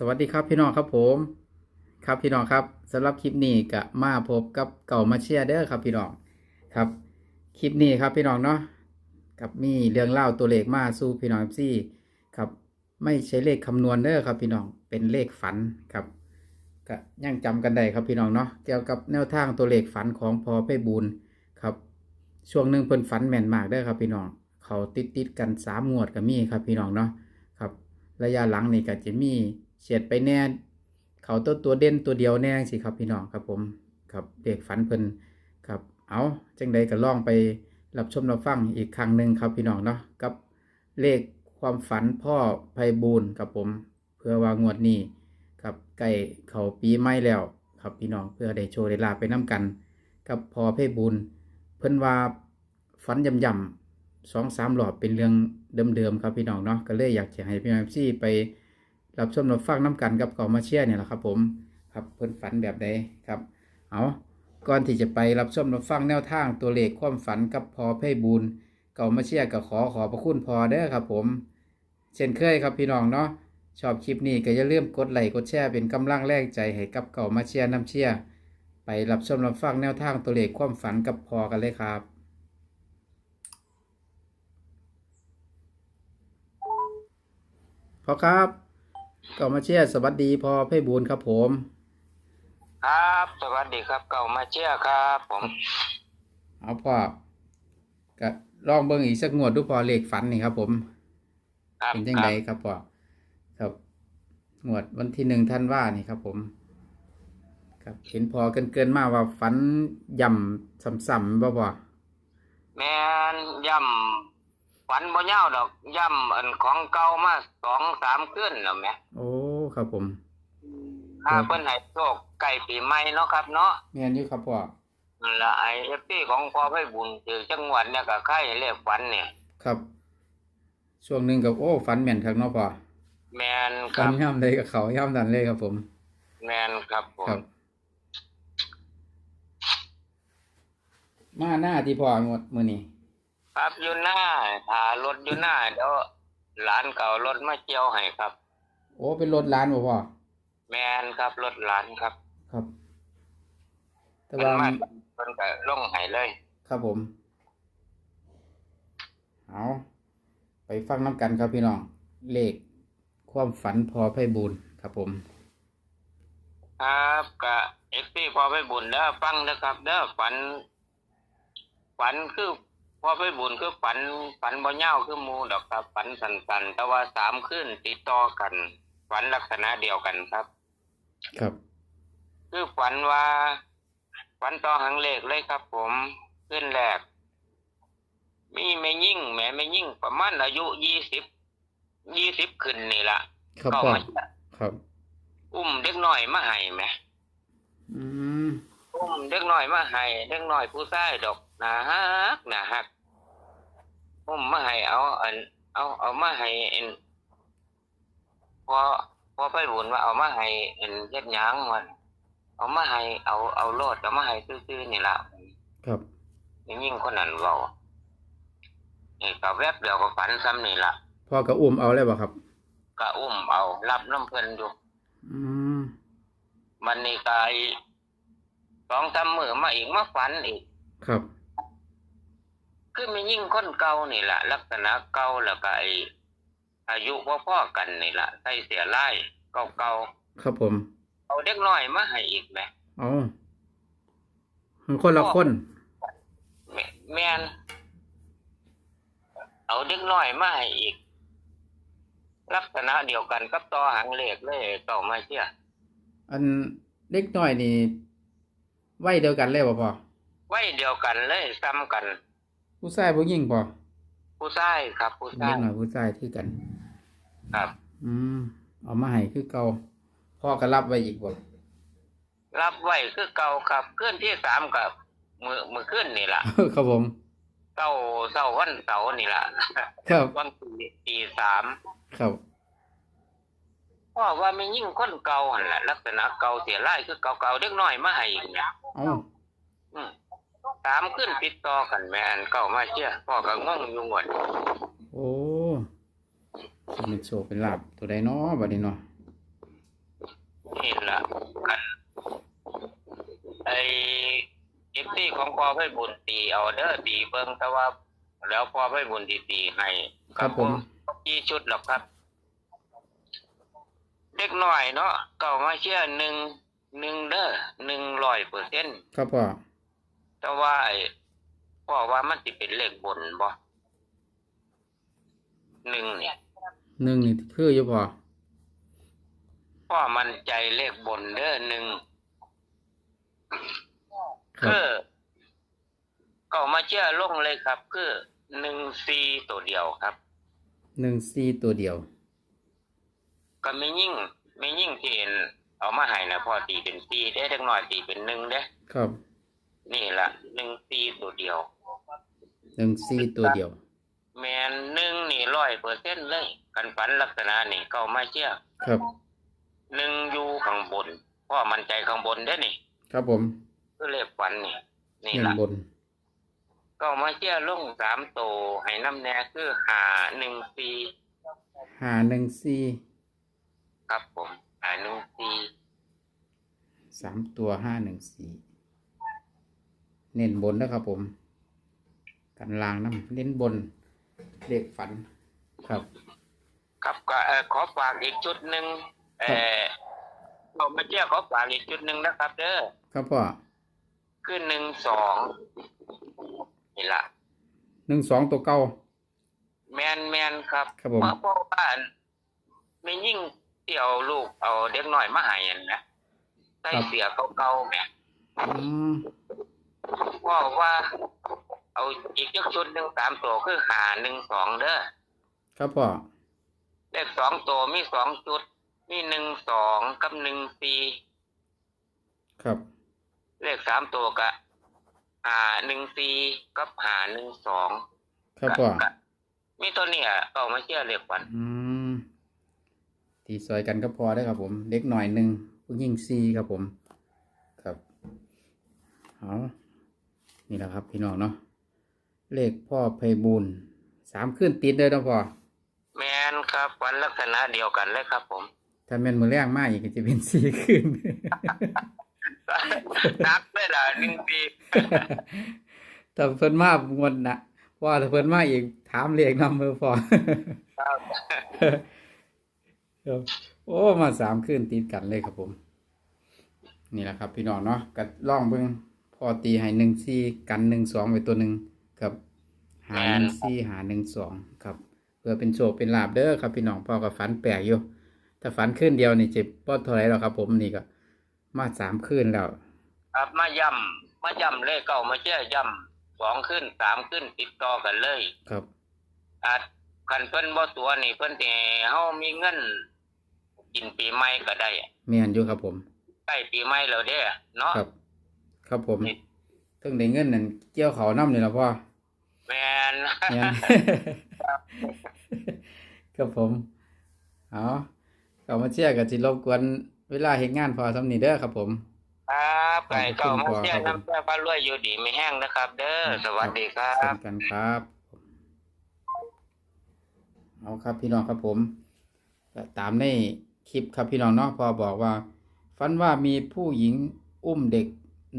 สวัสดีครับพี่น้องครับผม ครับพี่น้องครับสำหรับคลิปนี้ก็มาพบกับเก่ามาเชียร์เด้อครับพี่น้องครับคลิปนี้ครับพี่น้องเนาะกับมีเรื่องเล่าตัวเลขมาสู่พี่น้องซี่ครับไม่ใช่เลขคำนวณเด้อครับพี่น้องเป็นเลขฝันครับก็ยังจำกันได้ครับพี่น้องเนาะเกี่ยวกับแนวทางตัวเลขฝันของพอไปบูลย์ครับ ช่วงหนึ่งเพิ่นฝันแม่นมากเด้อครับพี่น้องเขาติดติดกันสามงวดก็มีครับพี่น้องเนาะครับระยะหลังนี่ก็จะมี เฉียดไปแน่ เขาตัวตัวเด่นตัวเดียวแน่สิครับพี่น้องครับผมครับเด็กฝันเพิ่นครับ เอาจังใดก็ลองไปรับชมรับฟังอีกครั้งหนึ่งครับพี่น้องเนาะกับเลขความฝันพ่อไพบูลครับผม เพื่อว่างวดนี้ครับใกล้เขาปีใหม่แล้วครับพี่น้องเพื่อได้โชว์ได้ลาไปน้กัน กับพอไพบูลเพิ่นว่าฝันย่ำๆสองสามหลอบเป็นเรื่องเดิมๆครับพี่น้องเนาะก็เลยอยากจะให้พี่น้องซี่ไป รับชมรับฟังน้ำกันกับก่ามาเชียเนี่ยแหละครับ ผมครับเพิ่นฝันแบบใดครับ เอาก่อนที่จะไปรับชมรับฟังแนวทางตัวเลขความฝันกับพอไพบูลย์เก่ามาเชียร์ก็ขอขอบพระคุณพอเด้อครับ ผม เช่นเคยครับพี่น้องเนาะชอบคลิปนี้ก็อย่าลืมกดไลค์กดแชร์เป็นกำลังแรงใจให้กับเก่ามาเชียร์น้ำเชียร์ไปรับชมรับฟังแนวทางตัวเลขความฝันกับพอกันเลยครับพอครับ ก็มาเชียร์สวัสดีพอไพบูลย์ครับผม ครับ สวัสดีครับ เก่ามาเชียร์ครับ ผม เอาพ่อก็ลองเบิ่งอีกสักงวดดูพอเลขฝันนี่ครับ ผมครับเป็นยังไงครับพ่อครับงวดวันที่หนึ่งท่านว่านี่ครับผม ครับเห็นพอเกินเกินๆมาว่าฝันย่ำซ้ำๆบ่พ่อแม่นย่ำ ฝันบ่ยาวดอกย่ำอันของเก่ามาสองสามคืนแล้วแหม่โอ้ครับผมถ้าเพิ่นให้โชคใกล้ปีใหม่เนาะครับเนาะแม่นอยู่ครับพ่อนั่นละไอ้เอฟซีของพ่อไพบุญถือจังหวัดเนี่ยก็ใครเรียกฝันเนี่ย ครับ ช่วงหนึ่งกับโอ้ฝันแม่นครับเนาะพ่อแม่นคฝัรันบ ย่ำเลยกับเขาย่ำดันเลยครับผม แม่นครับผครัมบ มาหน้าที่พ่องวดมือนี้ ครับอยู่หน้าถารถอยู่หน้าเดี๋ยวหลานเก่ารถมาเจียวให้ครับ โอ้เป็นรถร้านบ่พ่อแม่นครับรถหลานครับครับ แต่เพิ่นว่ามาเพิ่นก็ลงให้เลย ครับผม เอาไปฟังน้ำกันครับพี่น้อง เลขความฝันพอไพบูลย์ครับผม ครับกะเอฟซีพอไปบุญเด้อฟังเด้อครับ เด้อฝัน ฝันคือ พอไปบุญคือฝันฝันบ่ยาวคือหมูดอกครับฝันสั้นๆแต่ว่าสามคืนติดต่อกันฝันลักษณะเดียวกันครับ ครับ คือฝันว่าฝันต่อหังเลขเลยครับ ผมขึ้นแรก มีแม่ยิ่งแม่แม่ยิ่งประมาณอายุยี่สิบยี่สิบขึ้นนี่ละครับเข้าพ่อมาครับ อุ้มเด็กน้อยมาให้แหมอืมอุ้มเด็กน้อยมาให้เด็กน้อยผู้ชายดอกนะฮั กนะฮักอุ้มมาให้เอาอัน เอาเอามาให้อันพอพอไปบุญว่าเอามาให้อันเฮ็ดหยังมันเอามาให้เอาเอาโลดเอามาให้ซื่อๆนี่ล่ะครับยิ่งคนนั้นเว้านี่ก็แวบเดียวก็ฝันซ้ำนี่ล่ะพ่อก็อุ้มเอาเลยบ่ครับก็อุ้มเอา รับน้ำเพิ่นอยู่อืมมันนี่ก็อีกสองสามมื้อมาอีกมาฝันอีกครับ คือไม่ยิ่งคนเก่านี่แหละลักษณะเก่าแล้วก็ไออายุพ่อๆกันนี่แหละใส่เสียไล่เก่าครับผมๆเอาเด็กน้อยมาให้อีกไหมเอามันคนละคนแม่แม่นเอาเด็กน้อยมาให้อีก ลักษณะเดียวกันกับต่อหางเลขเลยเก่ามาเชื่ออันเล็กน้อยนี่ไว้เดียวกันเลยบ่พ่อไว้เดียวกันเลยซ้ำกัน ผู้ชายผู้หญิงพ่อผู้ชายครับ ผู้เล็ชากยน้อยผู้ชายคือกัน ครับ อืมเอามาให้คือเก่าพ่อก็รับไว้อีกบ่รับไว้คือเก่าครับเคลื่อนที่สามกับมือมือขึ้นนี่แหละครับผม เศร้าเศร้าวันเสาร์นี่แหละครับวันตีตีสามครับพ่อว่าไม่ยิ่งคนเก่าหันแหละลักษณะเก่าเสียไล่คือเก่าๆเด็กน้อยมาให้อีกเนี่ย เอ้าอืม สามขึ้นติดต่อกันแม่อันเก่ามาเชื่อพ่อก็งงอยู่หมดโอ้เป็นโชคเป็นลาบตัวใดเนาะบัดนี้เนาะนี่ล่ะกันไอเอฟซีของพ่อให้บุญตีเอาเด้อตีเบิ่งแต่ว่า แล้วพ่อให้บุญตีตีให้ครับผมกี่ชุดหรอกครับเล็กน้อยเนาะเก่ามาเชื่อหนึ่งหนึ่งเด้อหนึ่งร้อยเปอร์เซ็นต์ครับพ่อ แต่ว่าไอ้พ่อว่ามันสิเป็นเลขบนบ่หนึ่งเนี่ยหนึ่งนี่คืออยู่พ่อพ่อมันใจเลขบนเด้อหนึ่งครัคืบอเก่ามาเชื่อลงเลยครับ คือหนึ่งซีตัวเดียวครับหนึ่งสี่ตัวเดียว ก็ไม่ยิ่งไม่ยิ่งที่เห็นเอามาให้นะพ่อตีเป็นซีได้เล็กน้อยตีเป็นหนึ่งเด้ครับนี่ล่ะหนึ่งซี ตัวเดียวหนึ่งสี่ตัวเดียว แมนหนึ่งนี่ร้อยเปอร์เซ็นต์เลยกันฝันลักษณะนี่เก่ามาเชื่อครับหนึ่งอยู่ข้างบนพ่อมันใจข้างบนได้อนี่ ครับผมก็เลขฝันนี่นี่เงินล่ะบนเก็มาเชื่อลงสามโตวให้น้ำแน่คือหาหนึ่งปีหาหนึ่งสี่ครับผมหาหนึ่งปีสามตัวห้าหนึ่งสี่ เน้นบนนะครับผม กันลางน้ำเน้นบนเลขฝันครับ ครับก็เอ่อขอฝากอีกชุดหนึ่งเออเรามาเชื่อขอฝากอีกชุดหนึ่งนะครับเด้อครับพ่อคือหนึ่งสองนี่ล่ะหนึ่งสองตัวเก้าแมนแมนครับครับผมเพราะเพราะว่าไม่ยิ่งที่เอาลูกเอาเด็กหน่อยมาใหายนะใส่เสียเก่าๆแหม่ อืมพ่อว่า เอาอีกจักชุดหนึ่งสามตัวคือหาหนึ่งสองเด้อครับพ่อเลขสองตัวมีสองจุด มีหนึ่งสองกับหนึ่งสี่ครับ เลขสามตัวกะหาหนึ่งสี่กับหาหนึ่งสองครับพ่อกะมีตัวเนี้ยเอามาเชื่อเรียกวันอืมตีซอยกันก็พอได้ครับผม เล็กหน่อยหนึ่งผู้ยิ่งซีครับผม ครับเอา นี่แหละครับพี่น้องเนาะเลขพ่อไพบูลย์สามขึ้นติดเลยนะพ่อแมนครับวันลักษณะเดียวกันเลยครับ ผม ถ้าแม่นมือแรงมากอีกก็จะเป็นสี่ขึ้นนักเลยล่ะหนึ่งปีแต่เพิ่นมากงวดนะเพราะว่าถ้าเพิ่นมาอีกถามเลขนำมือพอครับครับโอ้มาสามขึ้นติดกันเลยครับผม นี่แหละครับ พี่น้องเนาะกัล่องเบิ่ง พอตีให้หนึ่งสี่กันหนึ่งสองไว้ตัวหนึ่งครับ หาหนึ่งสี่หาหนึ่งสองครับ เพื่อเป็นโชคเป็นลาบเด้อครับพี่น้องพ่อกับฝันแปลกอยู่ถ้าฝันขึ้นเดียวนี่เจ็บป้อเท่าไหรแล้วครับ ผมนี่ก็มาสามขึ้นแล้ว ครับมาย่ำมาย่ำเลขเก่ามาเชื่อย่ำสองขึ้นสามขึ้นติดต่อกันเลย ครับอาจคันเพิ่นบ่ตัวนี่เพิ่นสิให้เฮามีเงินกินปีใหม่ก็ได้แม่นอยู่ครับผมใกล้ปีใหม่แล้วเด้เนาะครับ ครับผมนี่เพิ่งได้เงินนั่นเกี่ยวเขาน้ำนี่ละพ่อแม่นเนี่ยครับผมเอาเขามาเชียร์กับจิรบกวนเวลาเห็นงานพอสำนีเด้อครับผม ครับไก่เก่าขอบมาคุณเชื่อครับผมน้ำแก้วฟ้ารวยอยู่ดีไม่แห้งนะครับ เด้อสวัสดีครัเช่บนกันครับเอาครับพี่น้องครับผมก็ตามในคลิปครับพี่น้องเนาะพอบอกว่าฝันว่ามีผู้หญิงอุ้มเด็ก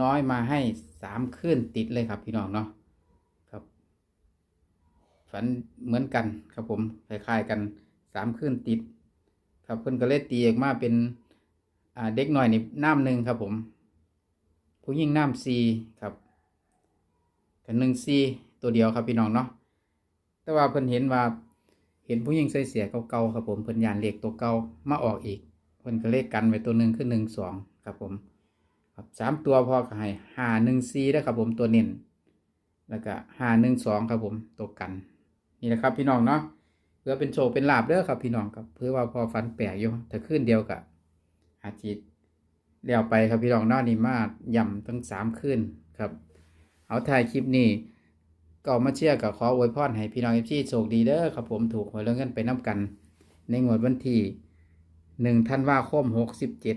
น้อยมาให้สามคืนติดเลยครับ พี่น้องเนาะครับ ฝันเหมือนกันครับผมคล้ายๆกันสามคืนติด ครับเพิ่นก็เลยตีออกมาเป็นอ่าเด็กหน่อยนี่น้ำหนึ่งครับผม ผู้หญิงน้ำซีครับกันหนึ่งซีตัวเดียวครับพี่น้องเนาะแต่ว่าเพิ่นเห็นว่าเห็นผู้หญิงใส่เสียเก่าๆครับผมเพิ่นยานเลขตัวเก่ามาออกอีกเพิ่นก็เลขกันไว้ตัวหนึ่งคือหนึ่งสองครับผม ครับสามตัวพอก็ให้ห้าหนึ่งซีได้ครับผมตัวเน้นแล้วก็ห้าหนึ่งสองครับผมตัวกัน นี่แหละครับพี่น้องเนาะเพื่อเป็นโชคเป็นลาบเด้อครับพี่น้องครับเพื่อว่าพอฟันแปลกอยู่ถ้าขึ้นเดียวกับอาจิตเลี้ยวไปครับพี่น้องเนาะนี่มาย่ำทั้งสามขึ้นครับ เอาถ่ายคลิปนี้ก็มาเชื่อกับขออวยพรให้พี่น้องเอฟซีโชคดีเด้อครับผมถูกหวยเรื่องเงินไปน้ำกัน ในงวดวันที่หนึ่งธันวาคมหกสิบเจ็ด